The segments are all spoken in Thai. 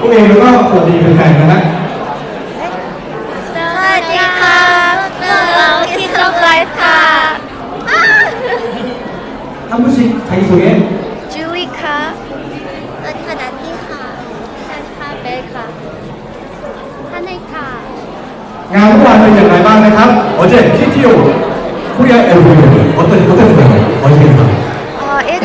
พวกเองแล้วก็สวัสดีแฟนๆนะฮะ สวัสดีค่ะพวกเราคิสไลฟ์ค่ะ ท่านผู้ชิงไทยสวย จูลี่ค่ะสวัสดีค่ะนัตตี้ค่ะสวัสดีค่ะเบคค่ะท่านเอกค่ะ งานเมื่อวานเป็นอย่างไรบ้างนะครับ어제 KTO 코리아 에어로빅 어떤 어땠어요? 어떻게 어,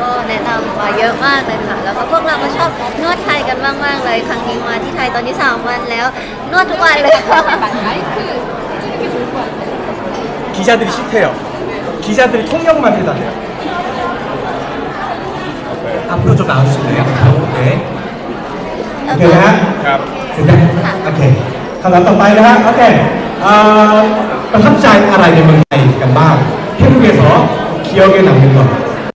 ก็แนะนำมาเยอะมากเลยค่ะ แล้วก็พวกเราก็ชอบนวดไทยกันมากๆเลย ครั้งนี้มาที่ไทยตอนนี้สามวันแล้ว นวดทุกวันเลยค่ะ 기자들이 싫대요. 기자들이 통역만 해달래요. 앞으로 좀 나와주실래요? 네. 오케이, 나? ครับ 됐네? 오케이. คำถามต่อไปนะฮะ โอเคเอ่อประทับใจอะไรในเมืองไทยกันบ้าง 태국에서 기억에 남는 것,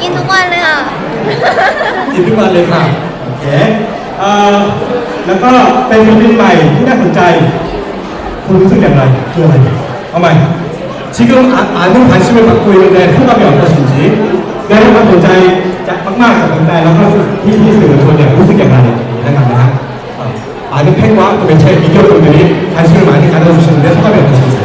กินทุกวันเลยค่ะ กินทุกวันเลยค่ะโอเคอ่าแล้วก็เป็นศิลปินใหม่ที่น่าสนใจ คุณรู้สึกอย่างไรคืออะไรเอาใหม่ 지금 아, 많은 관심을 받고 있는데 소감이 어떠신지 내가 굉장히 짝막막 건데 라고 TV에서 전에 우승에 가는 생각나 많은 팬과 또 매체의 미디어 분들이 관심을 많이 있는데 소감이 어떠신지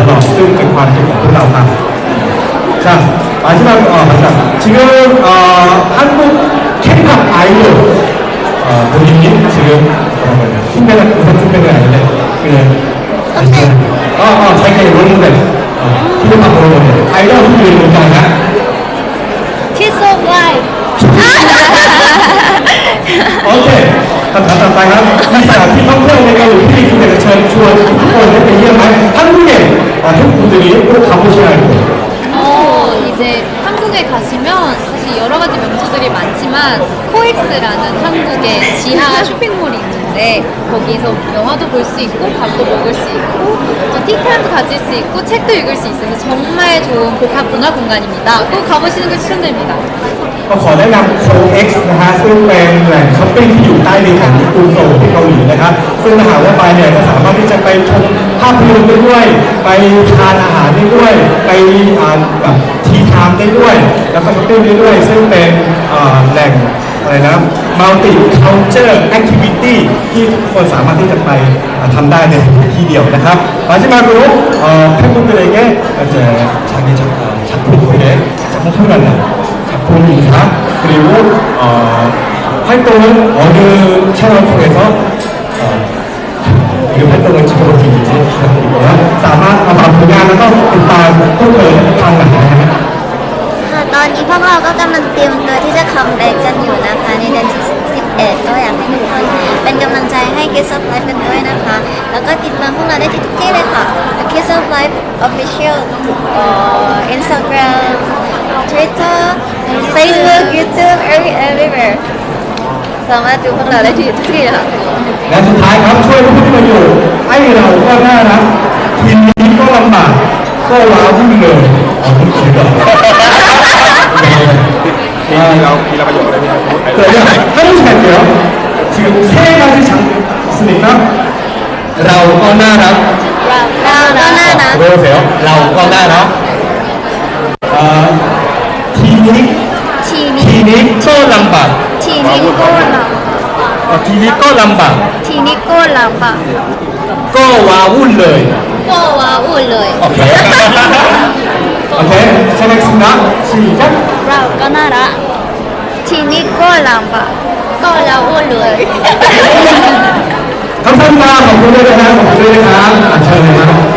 ตลอดซึ่งเป็นความสุขของพวกเราครับ 자 마지막 어 맞다 지금 어 한국 K-pop 아이돌 어 본인님 지금 뭐라고요 흉내가 무슨 흉내가 아닌데 그냥 어어 자기가 모르는데 어 K-pop 모르는데 아이돌 분들이 뭔가 คิดโซไลฟ์ โอเคคำถามต่อไปครับมีสถานที่ท่องเที่ยวในเกาหลีที่คุณอยากจะเชิญชวนทุกคนได้ไปเยี่ยมไหมท่านผู้เห็น 많은 분들이 꼭 가보셔야 합니다. 어, 이제 한국에 가시면 사실 여러 가지 명소들이 많지만 코엑스라는 한국의 지하 쇼핑몰이 있죠. 는데 거기서 영화도 볼 수 있고 밥도 먹을 수 있고 또 티타임도 가질 수 있고 책도 읽을 수 있어서 정말 좋은 복합 문화 공간입니다. 꼭 가보시는 걸 추천드립니다. ก็ขอแนะนำโซ X นะฮะซึ่งเป็นแหล่งช้อปปิ้งที่อยู่ใต้ดินของกรุงโซลที่เกาหลีนะครับ ซึ่งถ้าหากว่าไปเนี่ยก็สามารถที่จะไปชมภาพยนตร์ได้ด้วย ไปทานอาหารได้ด้วย ไปอ่าแบบทีไทม์ได้ด้วย แล้วก็ช้อปปิ้งได้ด้วย ซึ่งเป็นอ่าแหล่ง อะไรนะ multi culture activity ที่ทุกคนสามารถที่จะไปทำได้ในที่เดียวนะครับมาที่มาดูเพื่อนๆไปเลยแก่จะชาเกชักชักพูดคุยเลยชักพูดกันนะชักพูดอีกครับหรือว่าให้ตัวออเดอร์ชาลอนคุยเขา หรือให้ตัวจิโกจินะครับสามารถเอาความผลงานแล้วก็ติดตามผู้เคยทางไหน วกเราก็กำลังเตรียมตัวที่จะคัมแบ็กกันอยู่นะคะ ในเดือนที่11ก็อยากให้ทุกคนเป็นกำลังใจให้ Kiss of Life กันด้วยนะคะ แล้วก็ติดตามพวกเราได้ที่ทุกที่เลยค่ะ Kiss of Life Official Instagram Twitter Facebook YouTube every everywhere สามารถดูพวกเราได้ที่ทุกที่ค่ะและสุดท้ายครับช่วยผู้ที่มาอยู่ให้เราก็น่ารักทีนี้ก็ลำบากก็ว้าวุ่นเลยอ๋อคุณคิดเหร อ ทีเราทีละประโยคเลยพี่ครับ 네, 해보시갈게요. 지금 세 가지 장 있으니까 เราก็น่ารัก เราก็น่ารัก 외우세요. เราก็น่ารัก 아, 디닉 ทีนี้ ทีนี้ก็ลำบาก ทีนี้ก็ล เอ่อทีนี้ก็ลำบาก ำทีนี้ก็ลำบาก ก็ว้าวุ่นเลย ก็ว้าวุ่นเลย โอเค 오케이 시작하겠습니다. 시작. เราก็น่ารัก ทีนี้ก็ลำบาก ก็ว้าวุ่นเลย 감사합니다. 감사합니다. 감사합니다. 아, 잘